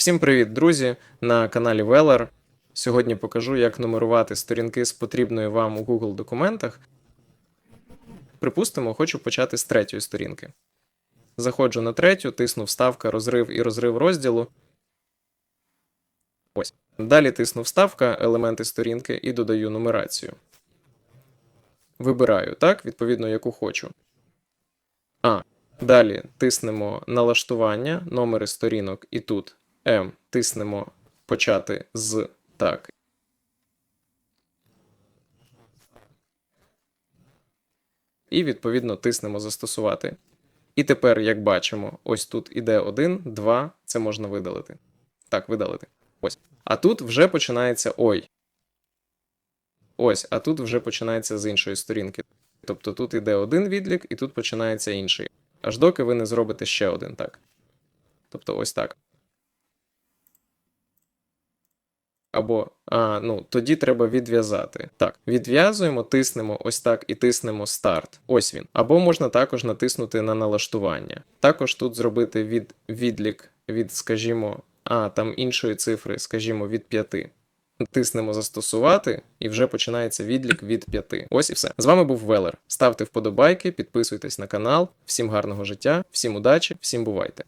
Всім привіт, друзі! На каналі Velar. Сьогодні покажу, як нумерувати сторінки з потрібною вам у Google документах. Припустимо, хочу почати з третьої сторінки. Заходжу на третю, тисну вставка, розрив і розрив розділу. Ось. Далі тисну вставка, елементи сторінки і додаю нумерацію. Вибираю, так, відповідно, яку хочу. А. Далі тиснемо налаштування, номери сторінок і тут М. Тиснемо почати з так. І відповідно тиснемо застосувати. І тепер, як бачимо, ось тут іде 1, 2, це можна видалити. Так, видалити. Ось. А тут вже починається ой. Ось, а тут вже починається з іншої сторінки. Тобто тут іде один відлік, і тут починається інший. Аж доки ви не зробите ще один так. Тобто ось так. Або, а, ну, тоді треба відв'язати. Так, відв'язуємо, тиснемо ось так і тиснемо старт. Ось він. Або можна також натиснути на налаштування. Також тут зробити від, відлік від, скажімо, а, там іншої цифри, скажімо, від 5. Тиснемо застосувати, і вже починається відлік від 5. Ось і все. З вами був Велер. Ставте вподобайки, підписуйтесь на канал. Всім гарного життя, всім удачі, всім бувайте.